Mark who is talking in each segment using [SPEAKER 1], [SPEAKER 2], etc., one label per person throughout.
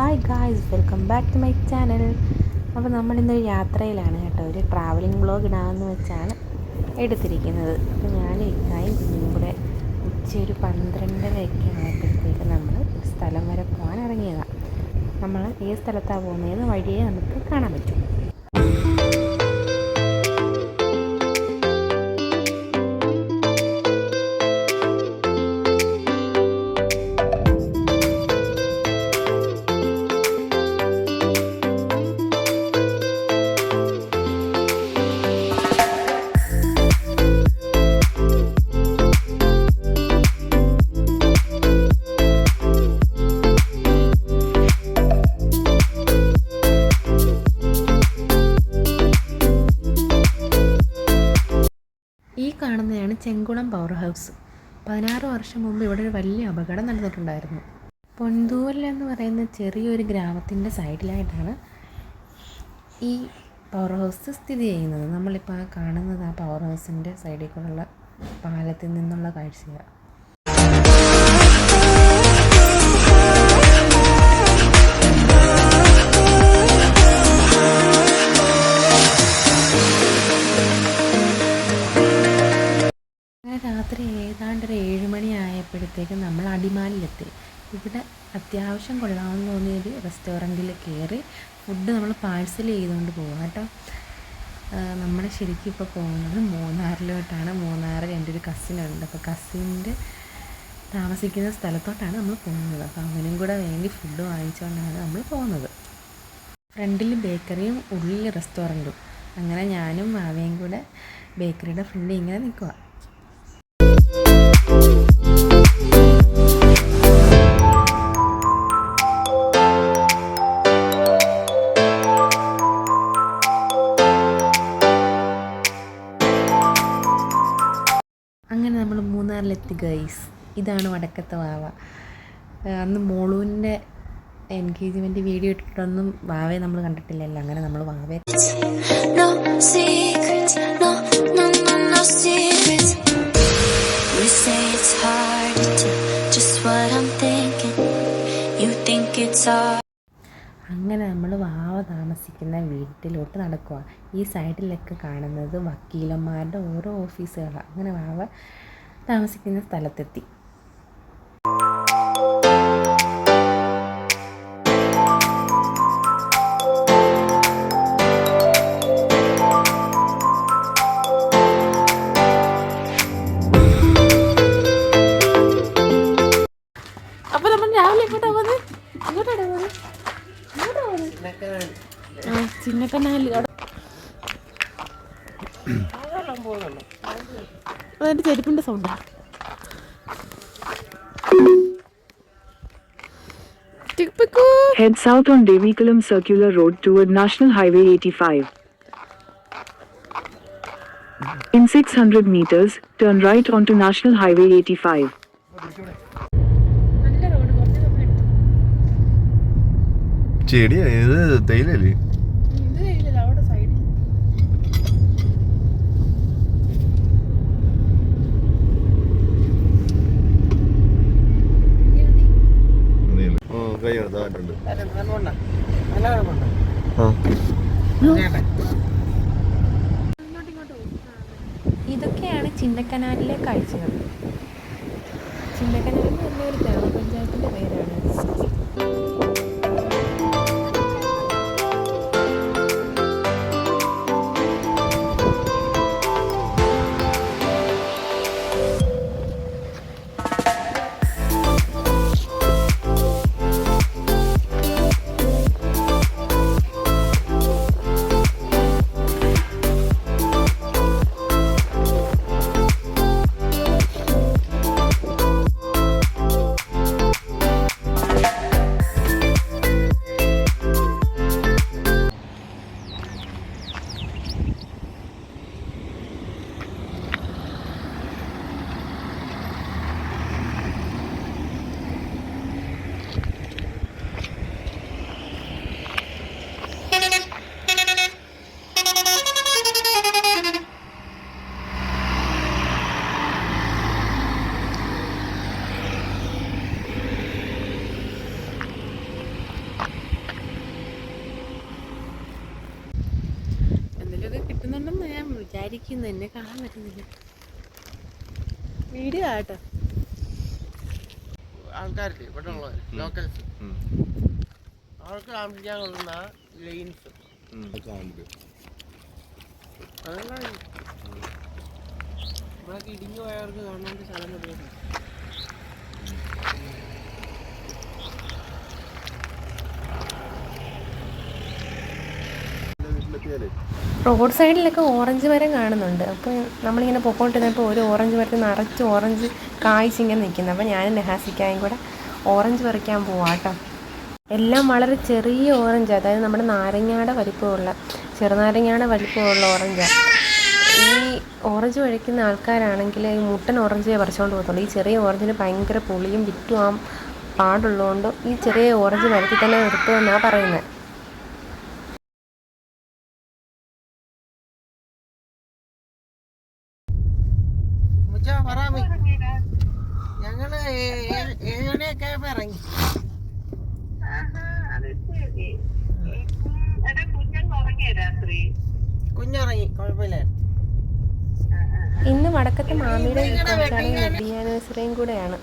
[SPEAKER 1] Hi guys welcome back to my channel അപ്പോൾ നമ്മളിന്നൊരു യാത്രയിലാണ് കേട്ടോ. ഒരു ട്രാവലിംഗ് ബ്ലോഗ് ഇടാമെന്ന് വെച്ചാണ് എടുത്തിരിക്കുന്നത്. അപ്പോൾ ഞാൻ ഇക്കായും കുഞ്ഞും കൂടെ ഉച്ച ഒരു പന്ത്രണ്ടരയൊക്കെ ആയപ്പോഴത്തേക്ക് നമ്മൾ ഒരു സ്ഥലം വരെ പോകാൻ ഇറങ്ങിയതാണ് നമ്മൾ ഏത് സ്ഥലത്താണ് പോകുന്നതെന്ന് വഴിയെ നമുക്ക് കാണാൻ പറ്റും. ചെങ്കുളം പവർ ഹൗസ് പതിനാറ് വർഷം മുമ്പ് ഇവിടെ ഒരു വലിയ അപകടം നടന്നിട്ടുണ്ടായിരുന്നു. പൊന്തൂവൽ എന്ന് പറയുന്ന ചെറിയൊരു ഗ്രാമത്തിന്റെ സൈഡിലായിട്ടാണ് ഈ പവർ ഹൗസ് സ്ഥിതി ചെയ്യുന്നത്. നമ്മളിപ്പോൾ ആ കാണുന്നത് ആ പവർ ഹൗസിന്റെ സൈഡിൽ കൂടെയുള്ള പാലത്തിൽ നിന്നുള്ള കാഴ്ചയാണ്. ആയപ്പോഴത്തേക്കും നമ്മൾ അടിമാലിലെത്തി. ഇവിടെ അത്യാവശ്യം കൊള്ളാമെന്ന് തോന്നിയൊരു റെസ്റ്റോറന്റിൽ കയറി ഫുഡ് നമ്മൾ പാഴ്സൽ ചെയ്തുകൊണ്ട് പോകാം കേട്ടോ. നമ്മൾ ശരിക്കും ഇപ്പോൾ പോകുന്നത് മൂന്നാറിലോട്ടാണ്. മൂന്നാറിൽ എന്റെ ഒരു കസിനുണ്ട് അപ്പോൾ കസിന്റെ താമസിക്കുന്ന സ്ഥലത്തോട്ടാണ് നമ്മൾ പോകുന്നത്. അപ്പോൾ അവനും കൂടെ വേണ്ടി ഫുഡ് വാങ്ങിച്ചുകൊണ്ടാണ് നമ്മൾ പോകുന്നത്. ഫ്രണ്ടിൽ ബേക്കറിയും ഉള്ളിൽ റെസ്റ്റോറന്റും. അങ്ങനെ ഞാനും മാവയും കൂടെ ബേക്കറിയുടെ ഫ്രണ്ടിൽ ഇങ്ങനെ നിൽക്കുക ഗൈസ് ഇതാണ് വടക്കത്തെ വാവ. അന്ന് മോളൂന്റെ എൻഗേജ്മെന്റ് വീഡിയോ ഇട്ടിട്ടൊന്നും വാവയെ നമ്മൾ കണ്ടിട്ടില്ലല്ലോ. അങ്ങനെ നമ്മൾ വാവയെ. അങ്ങനെ നമ്മൾ വാവ താമസിക്കുന്ന വീട്ടിലോട്ട് നടക്കുക ഈ സൈഡിലൊക്കെ കാണുന്നത് വക്കീലന്മാരുടെ ഓരോ ഓഫീസുകളാണ് അങ്ങനെ വാവ താമസിക്കുന്ന സ്ഥലത്തെത്തി. രാവിലെ എങ്ങോട്ടാ പോകുന്നത് എങ്ങോട്ടാണ് പോകുന്നത് എങ്ങോട്ടാ പോകുന്നത് ആ ചിന്നക്കനാല്. അവിടെ അതെന്റെ ചെരുപ്പിന്റെ ചെരുപ്പിന്റെ സൗണ്ടാണ്
[SPEAKER 2] Head south on Devikulam Circular Road toward National Highway 85. In 600 meters, turn right onto National Highway 85.
[SPEAKER 3] ചെടിയാ ഇത് തേയിലല്ലേ ആ.
[SPEAKER 1] ഇതൊക്കെയാണ് ചിന്നക്കനാലിലെ കാഴ്ചകൾ. ചിന്നക്കനാൽ എന്ന് പറഞ്ഞ ഒരു ഗ്രാമപഞ്ചായത്തിന്റെ പേരാണ് സംസാരിക്കുന്നു എന്നെ കാണാൻ പറ്റുന്നില്ല. വീഡിയോ ആട്ടോ
[SPEAKER 4] ആൾക്കാരില്ലേ? ഇവിടെ ഉള്ളവർ ലോക്കൽസ്. അവർക്ക് താമസിക്കാൻ കൊള്ളുന്ന ലൈൻസ്. അതെല്ലാം നമ്മളൊക്കെ ഇടിഞ്ഞു പോയവർക്ക് കാണാൻ സ്ഥലം മതിയാണ്
[SPEAKER 3] എന്റെ വീട്ടിലെത്തിയാലേ
[SPEAKER 1] റോഡ് സൈഡിലൊക്കെ ഓറഞ്ച് മരം കാണുന്നുണ്ട്. അപ്പോൾ നമ്മളിങ്ങനെ പൊക്കോണ്ടിരുന്നപ്പോൾ ഒരു ഓറഞ്ച് മരത്തിൽ നിറച്ച് ഓറഞ്ച് കായ്ച്ചിങ്ങനെ നിൽക്കുന്നത് അപ്പോൾ ഞാനും നെഹാസിക്കായും കൂടെ ഓറഞ്ച് പറിക്കാൻ പോവാട്ടോ. എല്ലാം വളരെ ചെറിയ ഓറഞ്ച്. അതായത് നമ്മുടെ നാരങ്ങയുടെ വലിപ്പമുള്ള ചെറുനാരങ്ങയുടെ വലിപ്പമുള്ള ഓറഞ്ചാണ് ഈ ഓറഞ്ച് കഴിക്കുന്ന ആൾക്കാരാണെങ്കിൽ ഈ മുട്ടൻ ഓറഞ്ചേ പറിച്ചുകൊണ്ട് പോകത്തുള്ളൂ. ഈ ചെറിയ ഓറഞ്ചിന് ഭയങ്കര പുളിയും വിറ്റും പാടുള്ളതുകൊണ്ട് ഈ ചെറിയ ഓറഞ്ച് മരത്തിൽ തന്നെ നിർത്തുമെന്നാണ് പറയുന്നത്
[SPEAKER 4] കുഞ്ഞിറങ്ങി കുഴപ്പമില്ല.
[SPEAKER 1] ഇന്ന് വടക്കത്തെ മാമിയുടെ വെഡിങ് ആനിവേഴ്സറിയും കൂടെയാണ്.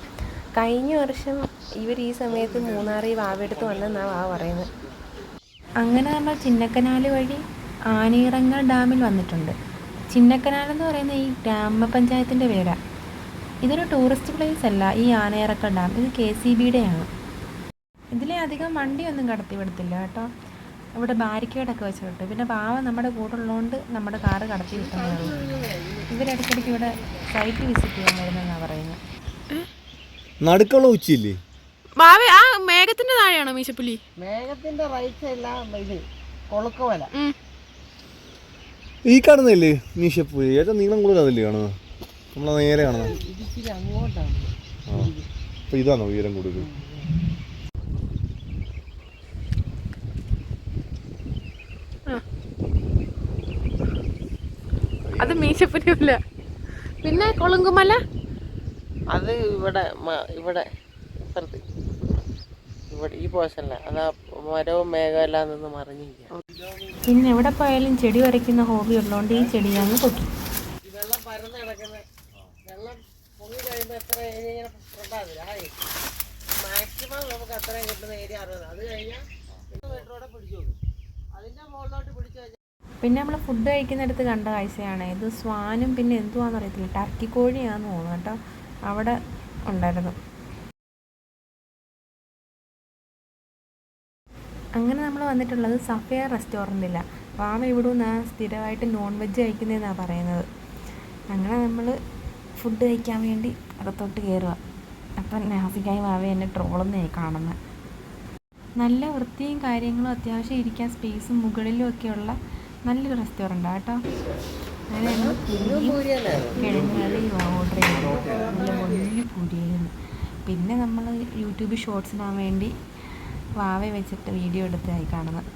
[SPEAKER 1] കഴിഞ്ഞ വർഷം ഇവർ ഈ സമയത്ത് മൂന്നാറിൽ വാവെടുത്ത് വന്നെന്നാണ് വാ പറയുന്നത് അങ്ങനെ നമ്മൾ ചിന്നക്കനാല് വഴി ആനയിറങ്ങൽ ഡാമിൽ വന്നിട്ടുണ്ട്. ചിന്നക്കനാൽ എന്ന് പറയുന്ന ഈ ഗ്രാമപഞ്ചായത്തിന്റെ പേരാണ് ഇതൊരു ടൂറിസ്റ്റ് പ്ലേസ് അല്ല ഈ ആനയിറക്കൽ ഡാം. ഇത് കെ സി ബിയുടെയാണ്. ഇതിലെ അധികം വണ്ടിയൊന്നും കടത്തി വിടത്തില്ല കേട്ടോ. ഇവിടെ ബാരിക്കേഡൊക്കെ വെച്ചിട്ടുണ്ട്. പിന്നെ പാവ നമ്മുടെ കൂടെ ഉള്ളതുകൊണ്ട് നമ്മുടെ കാറ് കടത്തി വിട്ടുന്നേ ഉള്ളൂ ഇവരിടയ്ക്കിടയ്ക്ക് ഇവിടെ സൈറ്റ് വിസിറ്റ് ചെയ്യാൻ വരുന്നെന്നാണ് പറയുന്നത്
[SPEAKER 3] നടുക്കുള്ള ഉച്ചയില്ലേ?
[SPEAKER 5] ബാവ ആ മേഘത്തിന്റെ താഴെയാണോ മീശപ്പുലി?
[SPEAKER 4] മേഘത്തിന്റെ റൈറ്റ് സൈഡിലാണ് ഇത് കൊളുക്കുമല
[SPEAKER 3] ഈ കാണുന്നില്ലേ മീശപ്പുലി? ഏറ്റവും നീളം കൂടുതൽ അതല്ലേ കാണുന്നത്. നമ്മളെ നേരെ കാണുന്നത്. അപ്പൊ ഇതാണോ ഉയരം കൂടുതൽ?
[SPEAKER 5] അത് മീശപ്പുലി അല്ല പിന്നെ കൊളുങ്കുമല?
[SPEAKER 4] അത് ഇവിടെ ഇവിടെ ഇവിടെ ഈ പോഷനല്ല അതാ മരവും മേഘവും എല്ലാം നിന്ന് മറിഞ്ഞിരിക്കുക
[SPEAKER 1] പിന്നെ എവിടെ പോയാലും ചെടി വരയ്ക്കുന്ന ഹോബി ഉള്ളതുകൊണ്ട് ഈ ചെടി ഞാൻ പൊക്കി
[SPEAKER 4] വെള്ളം പരന്ന് വെള്ളം പൊങ്ങി കഴിയുമ്പോൾ എത്ര ഏരിയ ഇങ്ങനെ ഉണ്ടാവില്ല ആ മാക്സിമം നമുക്ക് അത്രയും കിട്ടുന്ന ഏരിയ അറുപത് അത് കഴിഞ്ഞാൽ പിടിച്ചു മുകളിലോട്ട് പിടിച്ചു
[SPEAKER 1] പിന്നെ നമ്മൾ ഫുഡ് കഴിക്കുന്നിടത്ത് കണ്ട കാഴ്ചയാണ്. ഇത് സ്വാനും പിന്നെ എന്തുവാണെന്ന് അറിയത്തില്ല. ടർക്കി കോഴിയാന്ന് തോന്നുന്നു കേട്ടോ. അവിടെ ഉണ്ടായിരുന്നു. അങ്ങനെ നമ്മൾ വന്നിട്ടുള്ളത് സഫിയ റെസ്റ്റോറന്റിലാണ് വാമ ഇവിടെ നിന്ന് സ്ഥിരമായിട്ട് നോൺ വെജ് കഴിക്കുന്നതെന്നാണ് പറയുന്നത്. അങ്ങനെ നമ്മൾ ഫുഡ് കഴിക്കാൻ വേണ്ടി അകത്തോട്ട് കയറുക അപ്പം നാസിക്കായി വാവ എന്നെ ട്രോളെന്നായി കാണുന്നത് നല്ല വൃത്തിയും കാര്യങ്ങളും അത്യാവശ്യം ഇരിക്കാൻ സ്പേസും മുകളിലും ഒക്കെയുള്ള നല്ലൊരു റെസ്റ്റോറന്റ് കേട്ടോ. ഞങ്ങൾ കിഴങ്ങറി ഓർഡർ ചെയ്തു നല്ല വലിയ പൂരിയായിരുന്നു. പിന്നെ നമ്മൾ യൂട്യൂബ് ഷോർട്സിനാൻ വേണ്ടി വാവ വെച്ചിട്ട് വീഡിയോ എടുത്തായി കാണുന്നത്.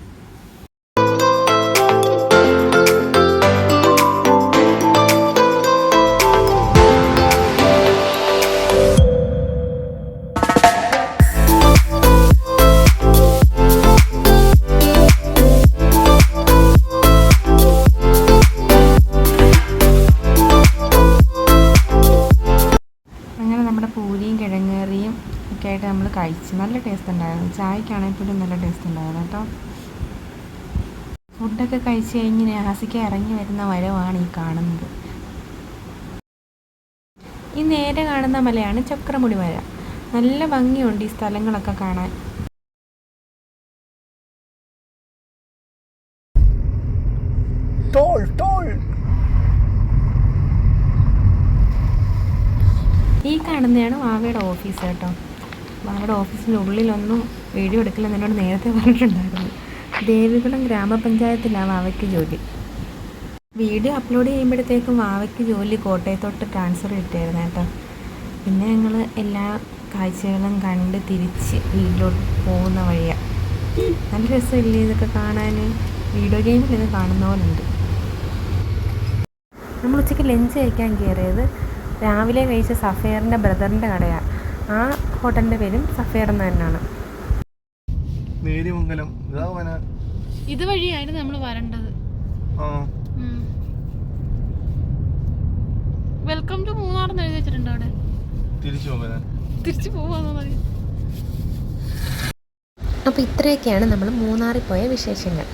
[SPEAKER 1] കഴിച്ചു നല്ല ടേസ്റ്റ് ഉണ്ടായിരുന്നു. ചായക്കാണെങ്കിൽ പോലും നല്ല ടേസ്റ്റ് ഉണ്ടായിരുന്നു കേട്ടോ. ഫുഡൊക്കെ കഴിച്ച് കഴിഞ്ഞ് നെഹാസിക്ക് ഇറങ്ങി വരുന്ന വരവാണ് ഈ കാണുന്നത്. ഈ നേരെ കാണുന്ന മലയാണ് ചക്രമുടി മല. നല്ല ഭംഗിയുണ്ട് ഈ സ്ഥലങ്ങളൊക്കെ കാണാൻ.
[SPEAKER 3] Toll toll.
[SPEAKER 1] ഈ കാണുന്നതാണ് വാവയുടെ ഓഫീസ് കേട്ടോ. വാവയുടെ ഓഫീസിന്റെ ഉള്ളിലൊന്നും വീഡിയോ എടുക്കില്ലെന്ന് എന്നോട് നേരത്തെ പറഞ്ഞിട്ടുണ്ടായിരുന്നു. ദേവികുളം ഗ്രാമപഞ്ചായത്തിലാണ് വാവയ്ക്ക് ജോലി. വീഡിയോ അപ്ലോഡ് ചെയ്യുമ്പോഴത്തേക്കും വാവയ്ക്ക് ജോലി കോട്ടയത്തോട്ട് ട്രാൻസ്ഫർ കിട്ടിയായിരുന്നു കേട്ടോ. പിന്നെ ഞങ്ങൾ എല്ലാ കാഴ്ചകളും കണ്ട് തിരിച്ച് വീട്ടിലോട്ട് പോകുന്ന വഴിയാണ് നല്ല രസമില്ലേ ഇതൊക്കെ കാണാൻ വീഡിയോ ഗെയിമിൽ ഇത് കാണുന്ന പോലെ ഉണ്ട് നമ്മൾ ഉച്ചയ്ക്ക് ലഞ്ച് കഴിക്കാൻ കയറിയത് രാവിലെ കഴിച്ച സഫയറിന്റെ ബ്രദറിന്റെ കടയാണ് ആ ഹോട്ടലിന്റെ പേരും സഫയർ എന്ന് തന്നെയാണ്.
[SPEAKER 3] വന
[SPEAKER 5] ഇതുവഴിയായിരുന്നു നമ്മൾ വരേണ്ടത്. വെൽക്കം ടു മൂന്നാർ എന്ന് എഴുതി വെച്ചിട്ടുണ്ട് അവിടെ?
[SPEAKER 3] തിരിച്ചു പോകാൻ
[SPEAKER 5] തിരിച്ചു പോവാന്നോ മതി
[SPEAKER 1] അപ്പോൾ ഇത്രയൊക്കെയാണ് നമ്മൾ മൂന്നാറിൽ പോയ വിശേഷങ്ങൾ.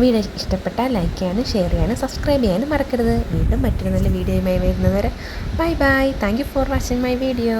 [SPEAKER 1] വീഡിയോ ഇഷ്ടപ്പെട്ടാൽ ലൈക്ക് ചെയ്യാനും ഷെയർ ചെയ്യാനും സബ്സ്ക്രൈബ് ചെയ്യാനും മറക്കരുത്. വീണ്ടും മറ്റൊരു നല്ല വീഡിയോയുമായി വരുന്നവരെ bye bye thank you for watching my video